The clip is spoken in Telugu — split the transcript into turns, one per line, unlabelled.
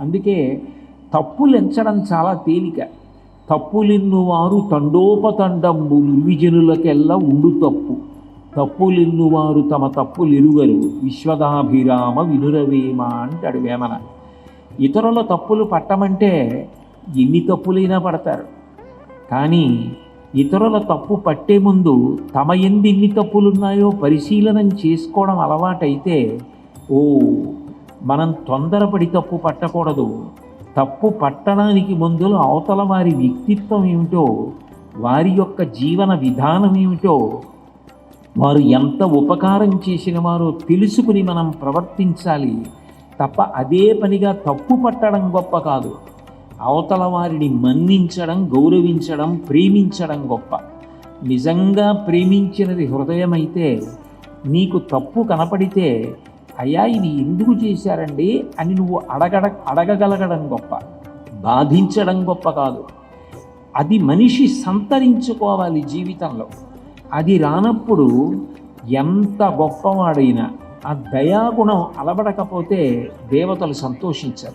అందుకే తప్పులు ఎంచడం చాలా తేలిక. తప్పులిన్ను వారు తండోపతండంబు నిర్విజనులకెల్లా ఉండు తప్పు. తప్పులిన్ను వారు తమ తప్పులు ఎరుగరు విశ్వదాభిరామ వినురవేమ అంటాడు వేమన. ఇతరుల తప్పులు పట్టమంటే ఎన్ని తప్పులైనా పడతారు. కానీ ఇతరుల తప్పు పట్టే ముందు తమ ఎందు ఎన్ని తప్పులున్నాయో పరిశీలనం చేసుకోవడం అలవాటైతే ఓ మనం తొందరపడి తప్పు పట్టకూడదు. తప్పు పట్టడానికి ముందులో అవతల వారి వ్యక్తిత్వం ఏమిటో వారి యొక్క జీవన విధానం ఏమిటో వారు ఎంత ఉపకారం చేసిన వారో తెలుసుకుని మనం ప్రవర్తించాలి. తప్ప అదే పనిగా తప్పు పట్టడం గొప్ప కాదు. అవతల వారిని మన్నించడం గౌరవించడం ప్రేమించడం గొప్ప. నిజంగా ప్రేమించినది హృదయమైతే నీకు తప్పు కనపడితే అయ్యా ఇది ఎందుకు చేశారండి అని నువ్వు అడగడ అడగగలగడం గొప్ప. బాధించడం గొప్ప కాదు. అది మనిషి సంతరించుకోవాలి జీవితంలో. అది రానప్పుడు ఎంత గొప్పవాడైనా ఆ దయాగుణం అలవడకపోతే దేవతలు సంతోషించరు.